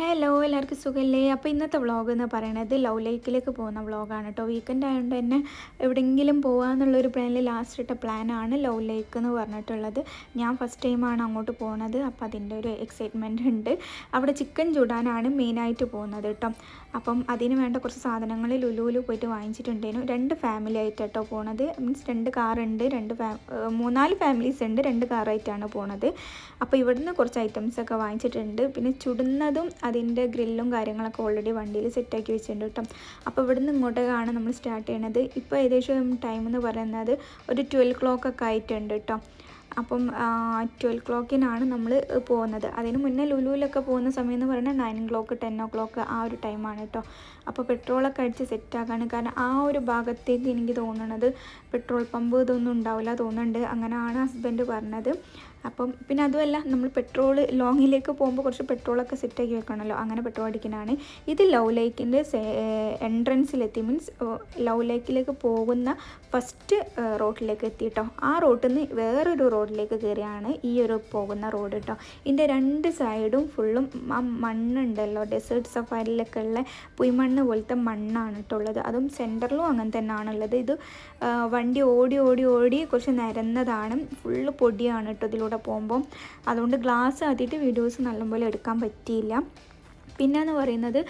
Hello എല്ലാവർക്കും സുഖമല്ലേ അപ്പോൾ ഇന്നത്തെ വ്ളോഗ് എന്ന് പറയുന്നത് ലവ് ലേക്കിലേക്ക് പോകുന്ന വ്ളോഗാണ് കേട്ടോ വീക്കെൻഡ് ആയതുകൊണ്ട് തന്നെ എവിടെയെങ്കിലും പോകാമെന്നുള്ളൊരു പ്ലാനിൽ ലാസ്റ്റ് ഇട്ട പ്ലാനാണ് ലവ് ലേക്ക് എന്ന് പറഞ്ഞിട്ടുള്ളത്. ഞാൻ ഫസ്റ്റ് ടൈമാണ് അങ്ങോട്ട് പോകുന്നത് അപ്പോൾ അതിന്റെ ഒരു എക്സൈറ്റ്മെന്റ് ഉണ്ട്. അവിടെ ചിക്കൻ ചൂടാനാണ് മെയിനായിട്ട് പോകുന്നത് കേട്ടോ അപ്പം അതിന് വേണ്ട കുറച്ച് സാധനങ്ങൾ ലുലുവിൽ പോയിട്ട് വാങ്ങിച്ചിട്ടുണ്ടായിരുന്നു. രണ്ട് ഫാമിലി ആയിട്ട് പോണത്. മീൻസ് രണ്ട് കാറുണ്ട് രണ്ട് ഫാ മൂന്നാൽ ഫാമിലീസ് ഉണ്ട് രണ്ട് കാറായിട്ടാണ് പോണത്. അപ്പോൾ ഇവിടുന്ന് കുറച്ച് ഐറ്റംസ് ഒക്കെ വാങ്ങിച്ചിട്ടുണ്ട്. പിന്നെ ചുടുന്നതും അതിന്റെ ഗ്രില്ലും കാര്യങ്ങളൊക്കെ ഓൾറെഡി വണ്ടിയിൽ സെറ്റാക്കി വെച്ചിട്ടുണ്ട് കേട്ടോ. അപ്പോൾ ഇവിടുന്ന് ഇങ്ങോട്ടേക്കാണ് നമ്മൾ സ്റ്റാർട്ട് ചെയ്യണത്. ഇപ്പോൾ ഏകദേശം ടൈം എന്ന് പറയുന്നത് ഒരു ട്വൽവ് ക്ലോക്ക് ഒക്കെ ആയിട്ടുണ്ട് കേട്ടോ. അപ്പം ട്വൽവ് ക്ലോക്കിനാണ് നമ്മൾ പോകുന്നത്. അതിന് മുന്നേ ലുലുവിലൊക്കെ പോകുന്ന സമയം എന്ന് പറഞ്ഞാൽ nine o'clock ten o'clock ആ ഒരു ടൈമാണ് കേട്ടോ അപ്പോൾ പെട്രോളൊക്കെ അടിച്ച് സെറ്റാക്കാണ് കാരണം ആ ഒരു ഭാഗത്തേക്ക് എനിക്ക് തോന്നുന്നത് പെട്രോൾ പമ്പ് ഇതൊന്നും ഉണ്ടാവില്ല തോന്നുന്നുണ്ട് അങ്ങനെയാണ് ഹസ്ബൻഡ് പറഞ്ഞത്. അപ്പം പിന്നെ അതുമല്ല നമ്മൾ പെട്രോൾ ലോങ്ങിലേക്ക് പോകുമ്പോൾ കുറച്ച് പെട്രോളൊക്കെ സെറ്റാക്കി വെക്കണമല്ലോ. അങ്ങനെ പെട്രോൾ അടിക്കുന്നതാണ് ഇത് ലവ് ലേക്കിന്റെ എൻട്രൻസിലെത്തി മീൻസ് ലവ് ലേക്കിലേക്ക് പോകുന്ന ഫസ്റ്റ് റോഡിലേക്ക് എത്തി കേട്ടോ ആ റോട്ടിൽ നിന്ന് വേറൊരു റോഡിലേക്ക് കയറിയാണ് ഈ ഒരു പോകുന്ന റോഡ് കേട്ടോ ഇതിന്റെ രണ്ട് സൈഡും ഫുള്ളും ആ മണ്ണുണ്ടല്ലോ. ഡെസേർട്ട് സഫാരിയിലൊക്കെ ഉള്ള പുയ്മണ്ണ് പോലത്തെ മണ്ണാണ് കേട്ടോ ഉള്ളത്. അതും സെന്ററിലും അങ്ങനെ തന്നെയാണുള്ളത് ഇത് വണ്ടി ഓടി ഓടി ഓടി കുറച്ച് നിരന്നതാണ്. ഫുള്ള് പൊടിയാണ് കേട്ടോ ഇതിലൂടെ പോകുമ്പോൾ അതുകൊണ്ട് ഗ്ലാസ് ആദ്യമായിട്ട് വീഡിയോസ് നല്ലപോലെ എടുക്കാൻ പറ്റിയില്ല. പിന്നെന്ന് പറയുന്നത്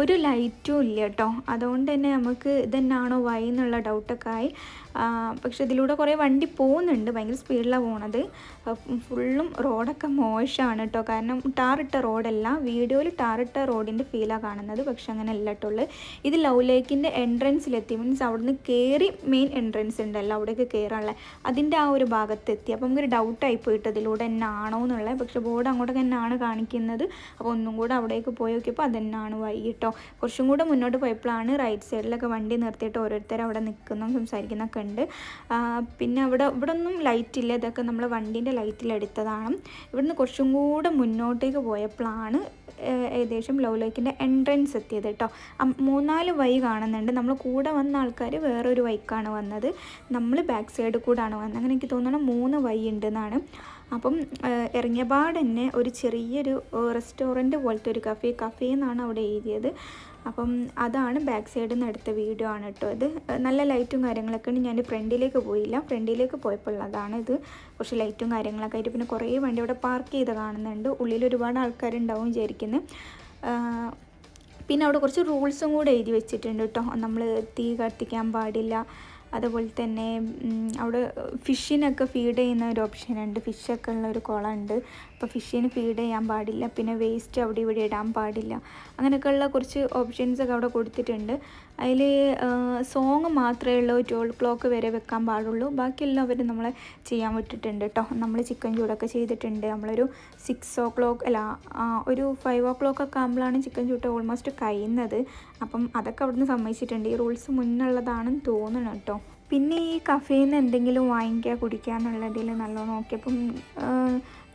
ഒരു ലൈറ്റും ഇല്ല കേട്ടോ. അതുകൊണ്ട് തന്നെ നമുക്ക് ഇതെന്നാണോ വൈ എന്നുള്ള ഡൗട്ടൊക്കെ ആയി പക്ഷെ ഇതിലൂടെ കുറേ വണ്ടി പോകുന്നുണ്ട്. ഭയങ്കര സ്പീഡിലാണ് പോണത്. ഫുള്ളും റോഡൊക്കെ മോശമാണ് കേട്ടോ. കാരണം ടാറിട്ട റോഡല്ല. വീഡിയോയിൽ ടാറിട്ട റോഡിന്റെ ഫീലാണ് കാണുന്നത്. പക്ഷെ അങ്ങനെ അല്ല കേട്ടുള്ളൂ ഇത് ലവ് ലേക്കിന്റെ എൻട്രൻസിലെത്തി. മീൻസ് അവിടുന്ന് കയറി മെയിൻ എൻട്രൻസ് ഉണ്ടല്ലോ അവിടേക്ക് കയറാനുള്ള അതിന്റെ ആ ഒരു ഭാഗത്തെത്തി. അപ്പം നമുക്കൊരു ഡൗട്ടായി പോയിട്ട് ഇതിലൂടെ എന്നാണോ എന്നുള്ളത് പക്ഷെ ബോർഡ് അങ്ങോട്ടൊക്കെ എന്നാണ് കാണിക്കുന്നത്. അപ്പോൾ ഒന്നും കൂടെ അവിടേക്ക് പോയി നോക്കിയപ്പോൾ വൈ വൈകിട്ടോ കുറച്ചും കൂടെ മുന്നോട്ട് പോയപ്പോഴാണ് റൈറ്റ് സൈഡിലൊക്കെ വണ്ടി നിർത്തിയിട്ട് ഓരോരുത്തർ അവിടെ നിൽക്കുന്നു സംസാരിക്കുന്നൊക്കെ ഉണ്ട്. പിന്നെ അവിടെ ഇവിടെ ഒന്നും ലൈറ്റ് ഇല്ല. ഇതൊക്കെ നമ്മൾ വണ്ടീന്റെ ലൈറ്റിലെടുത്തതാണ് ഇവിടുന്ന് കുറച്ചും കൂടെ മുന്നോട്ടേക്ക് പോയപ്പോഴാണ് ഏകദേശം ലവ് ലേക്കിന്റെ എൻട്രൻസ് എത്തിയത് കേട്ടോ മൂന്നാൽ വഴി കാണുന്നുണ്ട്. നമ്മൾ കൂടെ വന്ന ആൾക്കാർ വേറൊരു വൈക്കാണ് വന്നത്. നമ്മൾ ബാക്ക് സൈഡ് കൂടാണ് വന്നത്. അങ്ങനെ എനിക്ക് തോന്നണം മൂന്ന് വഴി ഉണ്ടെന്നാണ്. അപ്പം ഏഹ്, ഇറങ്ങിയ പാട് തന്നെ ഒരു ചെറിയൊരു റെസ്റ്റോറന്റ് പോലത്തെ ഒരു കഫേ കഫേ എന്നാണ് അവിടെ എഴുതിയത്. അപ്പം അതാണ് ബാക്ക് സൈഡിൽ നിന്ന് എടുത്ത വീഡിയോ ആണ് കേട്ടോ ഇത്. നല്ല ലൈറ്റും കാര്യങ്ങളൊക്കെ ഉണ്ട്. ഞാൻ ഫ്രണ്ടിലേക്ക് പോയില്ല. ഫ്രണ്ടിലേക്ക് പോയപ്പോൾ അതാണ് ഇത്. കുറച്ച് ലൈറ്റും കാര്യങ്ങളൊക്കെ ആയിട്ട് പിന്നെ കുറേ വണ്ടി ഇവിടെ പാർക്ക് ചെയ്ത് കാണുന്നുണ്ട്. ഉള്ളിൽ ഒരുപാട് ആൾക്കാരുണ്ടാവും വിചാരിക്കുന്നു. പിന്നെ അവിടെ കുറച്ച് റൂൾസും കൂടെ എഴുതി വെച്ചിട്ടുണ്ട് കേട്ടോ. നമ്മൾ തീ കത്തിക്കാൻ പാടില്ല. അതുപോലെ തന്നെ അവിടെ ഫിഷിനൊക്കെ ഫീഡ് ചെയ്യുന്ന ഒരു ഓപ്ഷൻ ഉണ്ട്. ഫിഷൊക്കെ ഉള്ള ഒരു കുളമുണ്ട് അപ്പോൾ ഫിഷിന് ഫീഡ് ചെയ്യാൻ പാടില്ല. പിന്നെ വേസ്റ്റ് അവിടെ ഇവിടെ ഇടാൻ പാടില്ല. അങ്ങനെയൊക്കെയുള്ള കുറച്ച് ഓപ്ഷൻസൊക്കെ അവിടെ കൊടുത്തിട്ടുണ്ട്. അതിൽ സോങ് മാത്രമേ ഉള്ളൂ ട്വൽവ് ക്ലോക്ക് വരെ വെക്കാൻ പാടുള്ളൂ. ബാക്കിയെല്ലാം അവർ നമ്മളെ ചെയ്യാൻ വിട്ടിട്ടുണ്ട് കേട്ടോ നമ്മൾ ചിക്കൻ ചൂടൊക്കെ ചെയ്തിട്ടുണ്ട്. നമ്മളൊരു സിക്സ് ഓ ക്ലോക്ക് അല്ല ഒരു ഫൈവ് ഓ ക്ലോക്ക് ഒക്കെ ആകുമ്പോഴാണ് ചിക്കൻ ചൂട്ട് ഓൾമോസ്റ്റ് കഴിയുന്നത്. അപ്പം അതൊക്കെ അവിടുന്ന് സമ്മതിച്ചിട്ടുണ്ട്. ഈ റൂൾസ് മുന്നുള്ളതാണെന്ന് തോന്നണം കേട്ടോ പിന്നെ ഈ കഫേന്ന് എന്തെങ്കിലും വാങ്ങിക്കുക കുടിക്കുക എന്നുള്ളതിൽ നല്ലോണം നോക്കിയപ്പം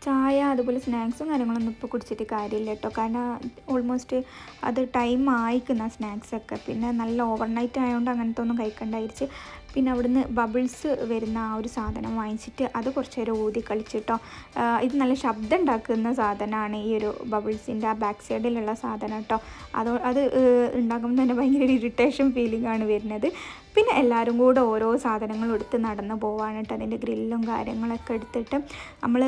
ചായ അതുപോലെ സ്നാക്സും കാര്യങ്ങളൊന്നും ഇപ്പോൾ കുടിച്ചിട്ട് കാര്യമില്ല കേട്ടോ. കാരണം ഓൾമോസ്റ്റ് അത് ടൈം ആയിക്കുന്ന സ്നാക്സൊക്കെ. പിന്നെ നല്ല ഓവർനൈറ്റ് ആയതുകൊണ്ട് അങ്ങനത്തെ ഒന്നും കഴിക്കണ്ടായിരിച്ച് പിന്നെ അവിടുന്ന് ബബിൾസ് വരുന്ന ആ ഒരു സാധനം വാങ്ങിച്ചിട്ട് അത് കുറച്ച് നേരം ഊതി കളിച്ചിട്ടോ. ഇത് നല്ല ശബ്ദം ഉണ്ടാക്കുന്ന സാധനമാണ് ഈ ഒരു ബബിൾസിന്റെ ആ ബാക്ക് സൈഡിലുള്ള സാധനം കേട്ടോ അത് അത് ഉണ്ടാക്കുമ്പോൾ തന്നെ ഭയങ്കര ഇറിറ്റേഷൻ ഫീലിംഗ് ആണ് വരുന്നത്. പിന്നെ എല്ലാവരും കൂടെ ഓരോ സാധനങ്ങളും എടുത്ത് നടന്നു പോവാണ് കേട്ടോ അതിന്റെ ഗ്രില്ലും കാര്യങ്ങളൊക്കെ എടുത്തിട്ട് നമ്മൾ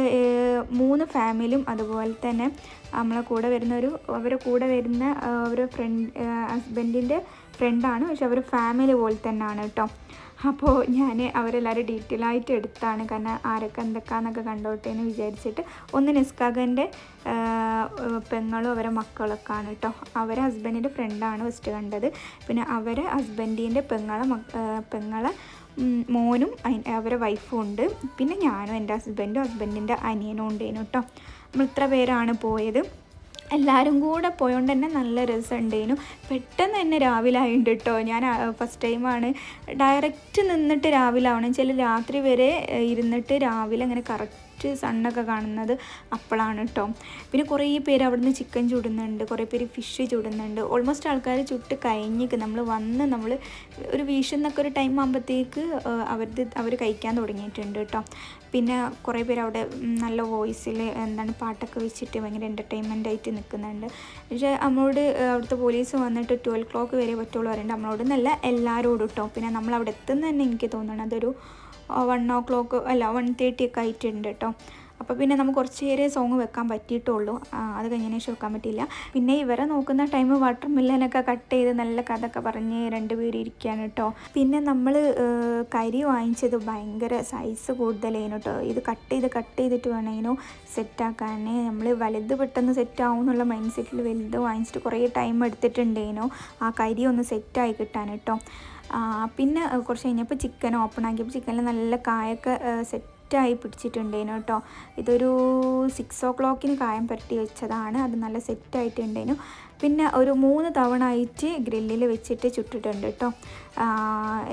മൂന്ന് ഫാമിലിയും അതുപോലെ തന്നെ നമ്മളെ കൂടെ വരുന്ന ഒരു അവരുടെ കൂടെ വരുന്ന ഒരു ഫ്രണ്ട് ഹസ്ബൻഡിന്റെ ഫ്രണ്ടാണ് പക്ഷെ അവർ ഫാമിലി പോലെ തന്നെയാണ് കേട്ടോ. അപ്പോൾ ഞാൻ അവരെല്ലാവരും ഡീറ്റെയിൽ ആയിട്ട് എടുത്താണ്. കാരണം ആരൊക്കെ എന്തൊക്കെയാണെന്നൊക്കെ കണ്ടോട്ടെ എന്ന് വിചാരിച്ചിട്ട് ഒന്ന് നിസ്കാഗന്റെ പെങ്ങളും അവരെ മക്കളൊക്കെ ആണ് കേട്ടോ. അവരെ ഹസ്ബൻഡിന്റെ ഫ്രണ്ടാണ് ഫസ്റ്റ് കണ്ടത്. പിന്നെ അവരെ ഹസ്ബൻഡിന്റെ പെങ്ങളെ പെങ്ങളെ മോനും അവരെ വൈഫും ഉണ്ട്. പിന്നെ ഞാനും എന്റെ ഹസ്ബൻഡും ഹസ്ബൻഡിന്റെ അനിയനും ഉണ്ടേനു കേട്ടോ. നമ്മൾ ഇത്ര പേരാണ് പോയത്. എല്ലാവരും കൂടെ പോയോണ്ട് തന്നെ നല്ല രസമുണ്ടേനു പെട്ടെന്ന് തന്നെ രാവിലെ ആയിട്ടുണ്ട് കേട്ടോ ഞാൻ ഫസ്റ്റ് ടൈമാണ് ഡയറക്റ്റ് നിന്നിട്ട് രാവിലെ ആവണം ചില രാത്രി വരെ ഇരുന്നിട്ട് രാവിലെ അങ്ങനെ കറക്റ്റ് സണ്ണൊക്കെ കാണുന്നത് അപ്പോഴാണ് കേട്ടോ പിന്നെ കുറേ പേര് അവിടുന്ന് ചിക്കൻ ചുടുന്നുണ്ട്. കുറേ പേര് ഫിഷ് ചുടുന്നുണ്ട്. ഓൾമോസ്റ്റ് ആൾക്കാർ ചുട്ട് കഴിഞ്ഞിട്ട് നമ്മൾ വന്ന് നമ്മൾ ഒരു വീശുന്നൊക്കെ ഒരു ടൈം ആകുമ്പോഴത്തേക്ക് അവരുടെ അവർ കഴിക്കാൻ തുടങ്ങിയിട്ടുണ്ട് കേട്ടോ പിന്നെ കുറേ പേര് അവിടെ നല്ല വോയിസിൽ എന്താണ് പാട്ടൊക്കെ വെച്ചിട്ട് ഭയങ്കര എന്റർടൈൻമെന്റ് ആയിട്ട് നിൽക്കുന്നുണ്ട്. പക്ഷേ നമ്മളോട് അവിടുത്തെ പോലീസ് വന്നിട്ട് ട്വൽവ് ക്ലോക്ക് വരെ പറ്റുള്ളൂ പറയുന്നുണ്ട് നമ്മളോട് നല്ല എല്ലാവരോടും കേട്ടോ പിന്നെ നമ്മൾ അവിടെ എത്തുന്ന തന്നെ എനിക്ക് തോന്നുന്നത് അതൊരു വൺ ഓ ക്ലോക്ക് അല്ല വൺ തേർട്ടി ഒക്കെ ആയിട്ടുണ്ട് കേട്ടോ അപ്പോൾ പിന്നെ നമുക്ക് കുറച്ച് നേരം സോങ് വെക്കാൻ പറ്റിയിട്ടുള്ളൂ. അത് കഴിഞ്ഞതിന് ശേഷം വെക്കാൻ പറ്റിയില്ല. പിന്നെ ഇവരെ നോക്കുന്ന ടൈം വാട്ടർ മില്ലനൊക്കെ കട്ട് ചെയ്ത് നല്ല കഥയൊക്കെ പറഞ്ഞ് രണ്ടുപേരും ഇരിക്കുകയാണ് കേട്ടോ പിന്നെ നമ്മൾ കരി വാങ്ങിച്ചത് ഭയങ്കര സൈസ് കൂടുതലേനു കേട്ടോ ഇത് കട്ട് ചെയ്ത് കട്ട് ചെയ്തിട്ട് വേണേനു സെറ്റാക്കാൻ നമ്മൾ വലുത് പെട്ടെന്ന് സെറ്റ് ആവും എന്നുള്ള മൈൻഡ് സെറ്റിൽ വലുത് വാങ്ങിച്ചിട്ട് കുറേ ടൈം എടുത്തിട്ടുണ്ടേനു. ആ കരി ഒന്ന് സെറ്റായി കിട്ടാൻ കേട്ടോ പിന്നെ കുറച്ച് കഴിഞ്ഞപ്പോൾ ചിക്കൻ ഓപ്പൺ ആക്കിയപ്പോൾ ചിക്കനിൽ നല്ല കായൊക്കെ സെറ്റായി പിടിച്ചിട്ടുണ്ടേനു കേട്ടോ. ഇതൊരു സിക്സ് ഓ ക്ലോക്കിന് കായം പരട്ടി വെച്ചതാണ്. അത് നല്ല സെറ്റായിട്ടുണ്ടേനു. പിന്നെ ഒരു മൂന്ന് തവണ ആയിട്ട് ഗ്രില്ലിൽ വെച്ചിട്ട് ചുട്ടിട്ടുണ്ട് കേട്ടോ.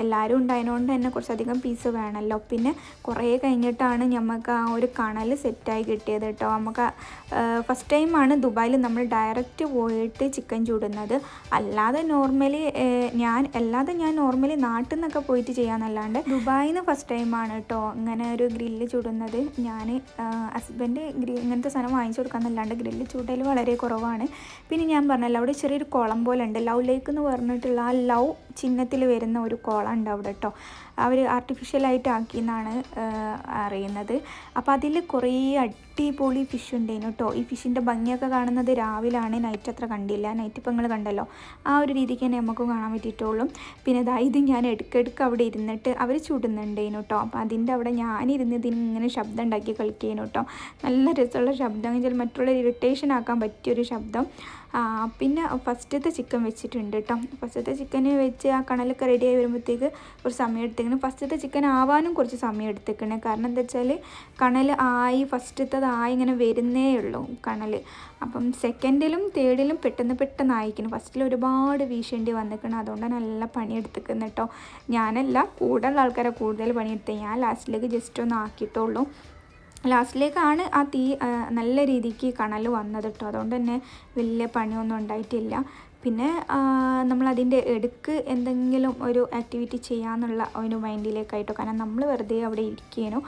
എല്ലാവരും ഉണ്ടായതുകൊണ്ട് തന്നെ കുറച്ചധികം പീസ് വേണമല്ലോ പിന്നെ കുറേ കഴിഞ്ഞിട്ടാണ് നമുക്ക് ആ ഒരു കണൽ സെറ്റായി കിട്ടിയത് കേട്ടോ നമുക്ക് ഫസ്റ്റ് ടൈമാണ് ദുബായിൽ നമ്മൾ ഡയറക്റ്റ് പോയിട്ട് ചിക്കൻ ചൂടുന്നത്. അല്ലാതെ നോർമലി ഞാൻ അല്ലാതെ ഞാൻ നോർമലി നാട്ടിൽ നിന്നൊക്കെ പോയിട്ട് ചെയ്യാന്നല്ലാണ്ട് ദുബായിൽ നിന്ന് ഫസ്റ്റ് ടൈമാണ് കേട്ടോ ഇങ്ങനെ ഒരു ഗ്രില്ല് ചൂടുന്നത്. ഞാൻ ഹസ്ബൻഡ് ഗ്രി ഇങ്ങനത്തെ സാധനം വാങ്ങിച്ചു കൊടുക്കാന്നല്ലാണ്ട് ഗ്രില്ല് ചൂടൽ വളരെ കുറവാണ്. പിന്നെ ഞാൻ പറഞ്ഞല്ലോ അവിടെ ചെറിയൊരു കുളം പോലെ ഉണ്ട് ലവ് ലേക്ക് എന്ന് പറഞ്ഞിട്ടുള്ള ആ ലവ് ചിഹ്നത്തിൽ വരുന്ന ഒരു കോള ഉണ്ടാവും കേട്ടോ. അവർ ആർട്ടിഫിഷ്യലായിട്ട് ആക്കിയെന്നാണ് അറിയുന്നത്. അപ്പോൾ അതിൽ കുറേ അടിപൊളി ഫിഷ് ഉണ്ടായിരുന്നു കേട്ടോ ഈ ഫിഷിന്റെ ഭംഗിയൊക്കെ കാണുന്നത് രാവിലെയാണ് നൈറ്റ് അത്ര കണ്ടില്ല. നൈറ്റ് ഇപ്പോൾ നിങ്ങൾ കണ്ടല്ലോ. ആ ഒരു രീതിക്ക് തന്നെ നമുക്ക് കാണാൻ പറ്റിയിട്ടുള്ളൂ. പിന്നെ ഇതാ ഇത് ഞാൻ ഇടയ്ക്കിടയ്ക്ക് അവിടെ ഇരുന്നിട്ട് അവർ ചുടുന്നുണ്ടായിരുന്നു കേട്ടോ അപ്പോൾ അതിന്റെ അവിടെ ഞാനിരുന്ന് ഇങ്ങനെ ശബ്ദം ഉണ്ടാക്കി കളിക്കുകയായിരുന്നു കേട്ടോ നല്ല രസമുള്ള ശബ്ദം. എന്ന് വെച്ചാൽ മറ്റുള്ള ഇറിറ്റേഷൻ ആക്കാൻ പറ്റിയൊരു ശബ്ദം. പിന്നെ ഫസ്റ്റത്തെ ചിക്കൻ വെച്ചിട്ടുണ്ട് കേട്ടോ ഫസ്റ്റത്തെ ചിക്കൻ വെച്ച് ആ കണലൊക്കെ റെഡിയായി വരുമ്പോഴത്തേക്ക് കുറച്ച് സമയം എടുത്തേക്കണം. ഫസ്റ്റത്തെ ചിക്കൻ ആവാനും കുറച്ച് സമയം എടുത്തേക്കണേ. കാരണം എന്താ വെച്ചാൽ കണൽ ആയി ഫസ്റ്റത്തത് ആയി ഇങ്ങനെ വരുന്നേ ഉള്ളൂ കണൽ അപ്പം സെക്കൻഡിലും തേർഡിലും പെട്ടെന്ന് പെട്ടെന്ന് ആയിക്കണം ഫസ്റ്റിൽ ഒരുപാട് വീശേണ്ടി വന്നിക്കണം അതുകൊണ്ട് നല്ല പണിയെടുത്തേക്കുന്നു കേട്ടോ ഞാനല്ല കൂടുതൽ ആൾക്കാരെ കൂടുതൽ പണിയെടുത്ത് ഞാൻ ലാസ്റ്റിലേക്ക് ജസ്റ്റ് ഒന്ന് ആക്കിയിട്ടുള്ളൂ ലാസ്റ്റിലേക്കാണ് ആ തീ നല്ല രീതിക്ക് കണൽ വന്നത് കേട്ടോ അതുകൊണ്ട് തന്നെ വലിയ പണിയൊന്നും ഉണ്ടായിട്ടില്ല. പിന്നെ നമ്മളതിന്റെ എടുക്ക് എന്തെങ്കിലും ഒരു ആക്ടിവിറ്റി ചെയ്യാമെന്നുള്ള ഒരു മൈൻഡിലേക്കായിട്ടോ കാരണം നമ്മൾ വെറുതെ അവിടെ ഇരിക്കേനു.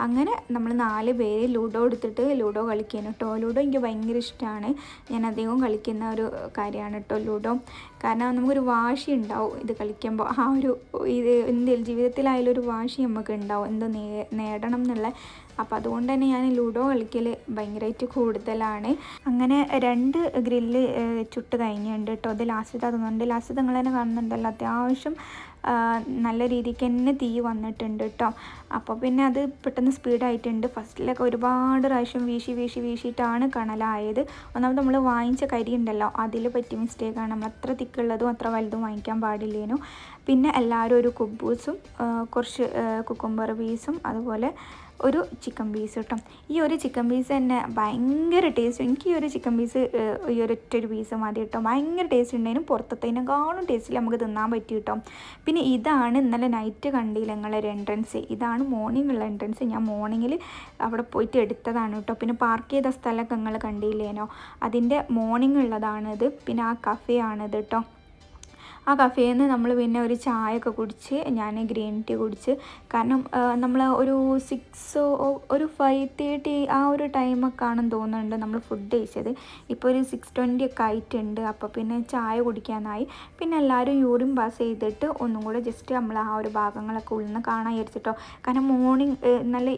അങ്ങനെ നമ്മൾ നാല് പേര് ലൂഡോ എടുത്തിട്ട് ലൂഡോ കളിക്കുന്നു കേട്ടോ ലൂഡോ എനിക്ക് ഭയങ്കര ഇഷ്ടമാണ്. ഞാൻ അധികവും കളിക്കുന്ന ഒരു കാര്യമാണ് കേട്ടോ ലൂഡോ. കാരണം നമുക്കൊരു വാശി ഉണ്ടാവും ഇത് കളിക്കുമ്പോൾ. ആ ഒരു ഇത് എന്തിൽ ജീവിതത്തിലായാലും ഒരു വാശി നമുക്ക് ഉണ്ടാവും. എന്തോ നേടണം എന്നുള്ള. അപ്പോൾ അതുകൊണ്ട് തന്നെ ഞാൻ ലൂഡോ കളിക്കൽ ഭയങ്കരമായിട്ട് കൂടുതലാണ്. അങ്ങനെ രണ്ട് ഗ്രില്ല് ചുട്ട് കഴിഞ്ഞിട്ടുണ്ട് കേട്ടോ. അത് ലാസ്റ്റ് അതൊന്നുണ്ട് ലാസ്റ്റ് നിങ്ങൾ തന്നെ കാണുന്നുണ്ടല്ലോ. അത്യാവശ്യം നല്ല രീതിക്ക് തന്നെ തീ വന്നിട്ടുണ്ട് കേട്ടോ അപ്പോൾ പിന്നെ അത് പെട്ടെന്ന് സ്പീഡായിട്ടുണ്ട്. ഫസ്റ്റിലൊക്കെ ഒരുപാട് പ്രാവശ്യം വീശി വീശി വീശിയിട്ടാണ് കണലായത്. ഒന്നാമത് നമ്മൾ വാങ്ങിച്ച കരി ഉണ്ടല്ലോ അതിൽ പറ്റിയ മിസ്റ്റേക്കാണ് നമ്മൾ അത്ര തിക്കുള്ളതും അത്ര വലുതും വാങ്ങിക്കാൻ പാടില്ലേനു. പിന്നെ എല്ലാവരും ഒരു കുബൂസും കുറച്ച് കുക്കുംബർ പീസും അതുപോലെ ഒരു ചിക്കൻ പീസ് കേട്ടോ. ഈ ഒരു ചിക്കൻ പീസ് തന്നെ ഭയങ്കര ടേസ്റ്റ് എനിക്ക് ഈ ഒരു ചിക്കൻ പീസ് ഈ ഒരു ഒറ്റ ഒരു പീസ് മതി കേട്ടോ. ഭയങ്കര ടേസ്റ്റ് ഉണ്ടായിരുന്നു പുറത്തത്തേനെക്കാളും ടേസ്റ്റിൽ നമുക്ക് തിന്നാൻ പറ്റി കേട്ടോ. പിന്നെ ഇതാണ് ഇന്നലെ നൈറ്റ് കണ്ടില്ല ഞങ്ങളൊരു എൻട്രൻസ് ഇതാണ് മോർണിംഗ് ഉള്ള എൻട്രൻസ് ഞാൻ മോർണിംഗിൽ അവിടെ പോയിട്ട് എടുത്തതാണ് കേട്ടോ. പിന്നെ പാർക്ക് ചെയ്ത സ്ഥലമൊക്കെ നിങ്ങൾ കണ്ടില്ലേനോ? അതിന്റെ മോർണിംഗ് ഉള്ളതാണിത്. പിന്നെ ആ കഫേ ആണിത് കേട്ടോ. ആ കഫേയിൽ നിന്ന് നമ്മൾ പിന്നെ ഒരു ചായ ഒക്കെ കുടിച്ച് ഞാൻ ഗ്രീൻ ടീ കുടിച്ച്. കാരണം നമ്മൾ ഒരു സിക്സ് ഒരു ഫൈവ് തേർട്ടി ആ ഒരു ടൈമൊക്കെ ആണെന്ന് തോന്നുന്നുണ്ട് നമ്മൾ ഫുഡ് കഴിച്ചത്. ഇപ്പോൾ ഒരു സിക്സ് ട്വന്റി ഒക്കെ ആയിട്ടുണ്ട്. അപ്പോൾ പിന്നെ ചായ കുടിക്കാനായി. പിന്നെ എല്ലാവരും യൂറിൻ പാസ് ചെയ്തിട്ട് ഒന്നും കൂടെ ജസ്റ്റ് നമ്മൾ ആ ഒരു ഭാഗങ്ങളൊക്കെ ഉള്ളിൽ നിന്ന് കാണാൻ വിചാരിച്ചിട്ടോ. കാരണം മോർണിംഗ് നല്ല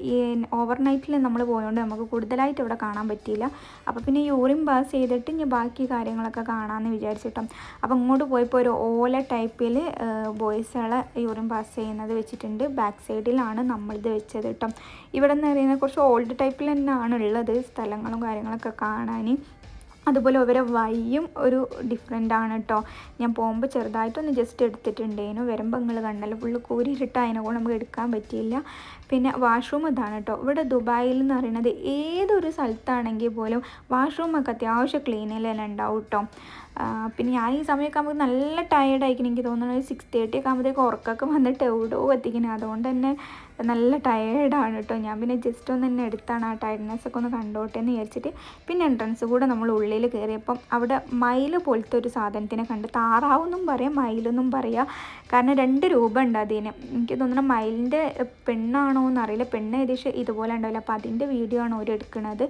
ഓവർ നൈറ്റിൽ നമ്മൾ പോയതുകൊണ്ട് നമുക്ക് കൂടുതലായിട്ട് ഇവിടെ കാണാൻ പറ്റിയില്ല. അപ്പോൾ പിന്നെ യൂറിൻ പാസ് ചെയ്തിട്ട് ഇനി ബാക്കി കാര്യങ്ങളൊക്കെ കാണാമെന്ന് വിചാരിച്ചിട്ടോ. അപ്പോൾ ഇങ്ങോട്ട് പോയപ്പോൾ ഒരു ഓല ടൈപ്പിൽ ബോയ്സുകളെ യൂറിൻ പാസ് ചെയ്യുന്നത് വെച്ചിട്ടുണ്ട്. ബാക്ക് സൈഡിലാണ് നമ്മളിത് വെച്ചത് കേട്ടോ ഇവിടെ എന്ന് പറയുന്നത് കുറച്ച് ഓൾഡ് ടൈപ്പിൽ തന്നെയാണ് ഉള്ളത്. സ്ഥലങ്ങളും കാര്യങ്ങളൊക്കെ കാണാൻ അതുപോലെ അവരെ വൈയും ഒരു ഡിഫറെന്റ് ആണ് കേട്ടോ ഞാൻ പോകുമ്പോൾ ചെറുതായിട്ടൊന്ന് ജസ്റ്റ് എടുത്തിട്ടുണ്ടേനു. വരുമ്പോൾ നിങ്ങൾ കണ്ടല്ലോ ഫുള്ള് കൂരിയിട്ടിട്ട് അതിനെ കൊണ്ട് നമുക്ക് എടുക്കാൻ പറ്റിയില്ല. പിന്നെ വാഷ്റൂം ഇതാണ് കേട്ടോ ഇവിടെ ദുബായിൽ എന്ന് പറയുന്നത് ഏതൊരു സ്ഥലത്താണെങ്കിൽ പോലും വാഷ്റൂമൊക്കെ അത്യാവശ്യം ക്ലീനിൽ തന്നെ ഉണ്ടാവും കേട്ടോ പിന്നെ ഞാൻ ഈ സമയമൊക്കെ ആകുമ്പോൾ നല്ല ടയേർഡായിരിക്കും എനിക്ക് തോന്നുന്നത് സിക്സ് തേർട്ടി ഒക്കെ ആകുമ്പോഴത്തേക്ക് ഉറക്കമൊക്കെ വന്നിട്ട് എവിടെയോ എത്തിക്കുന്നത് അതുകൊണ്ട് തന്നെ നല്ല ടയേർഡാണ് കേട്ടോ ഞാൻ പിന്നെ ജസ്റ്റ് ഒന്ന് തന്നെ എടുത്താണ് ആ ടയർഡ്നെസ് ഒക്കെ ഒന്ന് കണ്ടോട്ടെ എന്ന് വിചാരിച്ചിട്ട് പിന്നെ എൻട്രൻസ് കൂടെ നമ്മൾ ഉള്ളിൽ കയറിയപ്പം അവിടെ മയിൽ പോലത്തെ ഒരു സാധനത്തിനെ കണ്ട് താറാവെന്നും പറയാം മയിലെന്നും പറയാം. കാരണം രണ്ട് രൂപ ഉണ്ട് അതിന്. എനിക്ക് തോന്നുന്നു മയിലിന്റെ പെണ്ണാണോ എന്നറിയില്ല പെണ്ണ് ഏകദേശം ഇതുപോലെ ഉണ്ടാവില്ല. അപ്പോൾ അതിന്റെ വീഡിയോ ആണ് അവർ എടുക്കുന്നത്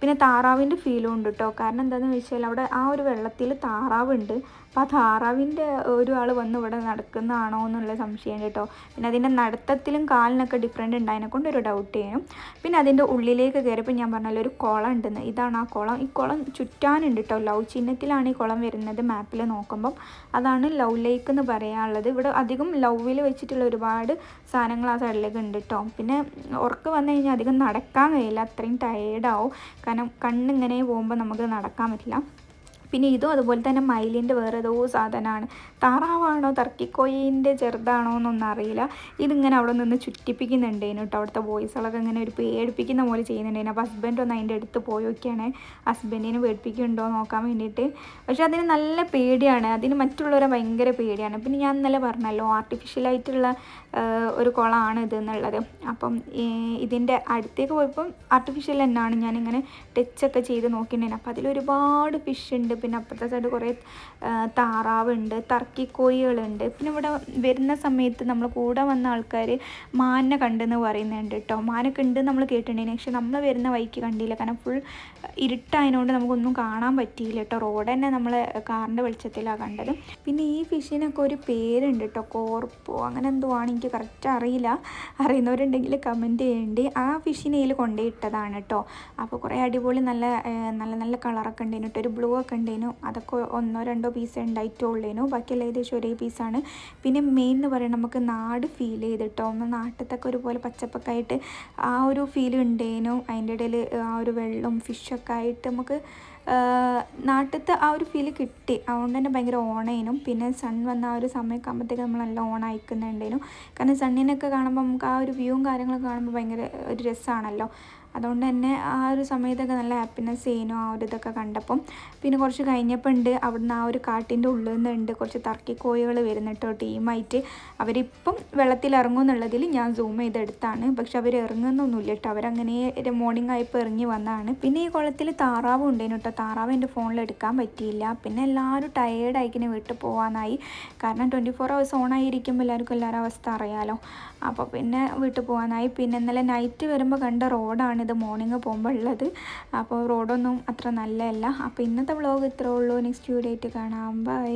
പിന്നെ താറാവിന്റെ ഫീലും ഉണ്ട് കേട്ടോ കാരണം എന്താണെന്ന് വെച്ചാൽ അവിടെ ആ ഒരു വെള്ളത്തിൽ താറാവുണ്ട്. അപ്പോൾ ആ താറാവിന്റെ ഒരാൾ വന്ന് ഇവിടെ നടക്കുന്നതാണോ എന്നുള്ള സംശയം കേട്ടോ. പിന്നെ അതിന്റെ നടത്തത്തിലും കാലിനൊക്കെ ഡിഫറെന്റ് ഉണ്ടായതിനെ കൊണ്ട് ഒരു ഡൗട്ട് ചെയ്യും. പിന്നെ അതിന്റെ ഉള്ളിലേക്ക് കയറിയപ്പോൾ ഞാൻ പറഞ്ഞല്ലോ ഒരു കുളം ഉണ്ടെന്ന്. ഇതാണ് ആ കുളം. ഈ കുളം ചുറ്റാനുണ്ട് കേട്ടോ. ലവ് ചിഹ്നത്തിലാണ് ഈ കുളം വരുന്നത് മാപ്പിൽ നോക്കുമ്പം. അതാണ് ലവ് ലേക്ക് എന്ന് പറയാനുള്ളത്. ഇവിടെ അധികം ലവിൽ വെച്ചിട്ടുള്ള ഒരുപാട് സാധനങ്ങൾ ആ സൈഡിലേക്ക് ഉണ്ട് കേട്ടോ. പിന്നെ ഉറക്ക് വന്നു കഴിഞ്ഞാൽ അധികം നടക്കാൻ കഴിയില്ല. അത്രയും ടയേർഡാവും കാരണം കണ്ണിങ്ങനെ പോകുമ്പോൾ നമുക്ക് നടക്കാൻ പറ്റില്ല. പിന്നെ ഇതും അതുപോലെ തന്നെ മയിലിന്റെ വേറെ ഏതോ സാധനമാണ്. താറാവാണോ തർക്കിക്കോയിന്റെ ചെറുതാണോ എന്നൊന്നും അറിയില്ല. ഇതിങ്ങനെ അവിടെ നിന്ന് ചുറ്റിപ്പിക്കുന്നുണ്ടേനു കേട്ടോ. അവിടുത്തെ വോയിസുകളൊക്കെ ഇങ്ങനെ ഒരു പേടിപ്പിക്കുന്ന പോലെ ചെയ്യുന്നുണ്ടേനു അപ്പോൾ ഹസ്ബൻഡ് ഒന്ന് അതിന്റെ അടുത്ത് പോയൊക്കെയാണ് ഹസ്ബൻഡിനെ പേടിപ്പിക്കുന്നുണ്ടോ നോക്കാൻ വേണ്ടിയിട്ട്. പക്ഷേ അതിന് നല്ല പേടിയാണ്. അതിന് മറ്റുള്ളവരെ ഭയങ്കര പേടിയാണ്. പിന്നെ ഞാൻ ഇന്നലെ പറഞ്ഞല്ലോ ആർട്ടിഫിഷ്യലായിട്ടുള്ള ഒരു കുളമാണ് ഇത് എന്നുള്ളത്. അപ്പം ഇതിന്റെ അടുത്തേക്ക് പോയപ്പം ആർട്ടിഫിഷ്യൽ തന്നെയാണ് ഞാനിങ്ങനെ ടച്ചൊക്കെ ചെയ്ത് നോക്കിയിട്ടുണ്ടായിരുന്നു അപ്പോൾ അതിലൊരുപാട് ഫിഷ് ഉണ്ട്. പിന്നെ അപ്പുറത്തെ സൈഡ് കുറേ താറാവുണ്ട് തർക്കിക്കോഴികളുണ്ട് പിന്നെ ഇവിടെ വരുന്ന സമയത്ത് നമ്മൾ കൂടെ വന്ന ആൾക്കാർ മാനിനെ കണ്ടെന്ന് പറയുന്നുണ്ട് കേട്ടോ മാനൊക്കെ ഉണ്ട് നമ്മൾ കേട്ടിട്ടുണ്ടെങ്കിൽ പക്ഷെ നമ്മൾ വരുന്ന വഴിക്ക് കണ്ടില്ല. കാരണം ഫുൾ ഇരുട്ടായതുകൊണ്ട് നമുക്കൊന്നും കാണാൻ പറ്റിയില്ല കേട്ടോ റോഡ് തന്നെ നമ്മൾ കാറിന്റെ വെളിച്ചത്തിലാണ് കണ്ടത്. പിന്നെ ഈ ഫിഷിനൊക്കെ ഒരു പേരുണ്ട് കേട്ടോ കോർപ്പോ അങ്ങനെ എന്തോ ആണ് എനിക്ക് കറക്റ്റ് അറിയില്ല. അറിയുന്നവരുണ്ടെങ്കിൽ കമന്റ് ചെയ്യേണ്ടി. ആ ഫിഷിനെ കൊണ്ടുപോയിട്ടതാണ് കേട്ടോ അപ്പോൾ കുറേ അടിപൊളി നല്ല നല്ല നല്ല കളറൊക്കെ ഉണ്ടായിരുന്നു കേട്ടോ ഒരു ബ്ലൂ ഒക്കെ ഉണ്ടായിരുന്നു അതൊക്കെ ഒന്നോ രണ്ടോ പീസ് ഉണ്ടായിട്ടുള്ളേനു. ബാക്കിയുള്ള ഏകദേശം ഒരേ പീസാണ് പിന്നെ മെയിൻ എന്ന് പറയുന്നത് നമുക്ക് നാട് ഫീൽ ചെയ്തിട്ടോ ഒന്ന് നാട്ടിലത്തൊക്കെ ഒരുപോലെ പച്ചപ്പൊക്കായിട്ട് ആ ഒരു ഫീൽ ഉണ്ടേനു. അതിന്റെ ഇടയിൽ ആ ഒരു വെള്ളം ഫിഷൊക്കെ ആയിട്ട് നമുക്ക് നാട്ടിലത്തെ ആ ഒരു ഫീൽ കിട്ടി. അതുകൊണ്ട് തന്നെ ഭയങ്കര ഓണേനും. പിന്നെ സൺ വന്ന ആ ഒരു സമയമൊക്കെ ആകുമ്പോഴത്തേക്ക് നമ്മൾ നല്ല ഓൺ കാരണം സണ്ണിനൊക്കെ കാണുമ്പോൾ നമുക്ക് ആ ഒരു വ്യൂവും കാര്യങ്ങളൊക്കെ കാണുമ്പോൾ ഭയങ്കര ഒരു രസമാണല്ലോ. അതുകൊണ്ട് തന്നെ ആ ഒരു സമയത്തൊക്കെ നല്ല ഹാപ്പിനെസ് ചെയ്യുന്നു ആ ഒരു ഇതൊക്കെ കണ്ടപ്പം. പിന്നെ കുറച്ച് കഴിഞ്ഞപ്പോൾ ഉണ്ട് അവിടുന്ന് ആ ഒരു കാട്ടിന്റെ ഉള്ളിൽ നിന്നുണ്ട് കുറച്ച് തർക്കി കോഴികൾ വരുന്നിട്ടോ ടീമായിട്ട് അവരിപ്പം വെള്ളത്തിൽ ഇറങ്ങുമെന്നുള്ളതിൽ ഞാൻ സൂം ചെയ്തെടുത്താണ്. പക്ഷെ അവർ ഇറങ്ങുന്നൊന്നുമില്ല കേട്ടോ. അവരങ്ങനെ മോർണിംഗ് ആയപ്പോൾ ഇറങ്ങി വന്നതാണ്. പിന്നെ ഈ കുളത്തിൽ താറാവും ഉണ്ടായിരുന്നു കേട്ടോ. താറാവ് എന്റെ ഫോണിൽ എടുക്കാൻ പറ്റിയില്ല. പിന്നെ എല്ലാവരും ടയേർഡായിക്കിനെ വീട്ടിൽ പോകാനായി കാരണം ട്വന്റി ഫോർ ഹവേഴ്സ് ഓൺ ആയിരിക്കുമ്പോൾ എല്ലാവർക്കും എല്ലാവരും അവസ്ഥ അറിയാമല്ലോ അപ്പോൾ പിന്നെ വീട്ടിൽ പോകാനായി പിന്നെ ഇന്നലെ നൈറ്റ് വരുമ്പോൾ കണ്ട റോഡാണ് ഇത് മോർണിംഗ് പോകുമ്പോൾ ഉള്ളത്. അപ്പോൾ റോഡൊന്നും അത്ര നല്ലതല്ല. അപ്പോൾ ഇന്നത്തെ വ്ളോഗ് ഇത്രേ ഉള്ളൂ. നെക്സ്റ്റ് വീഡിയോ ആയിട്ട് കാണാം. ബൈ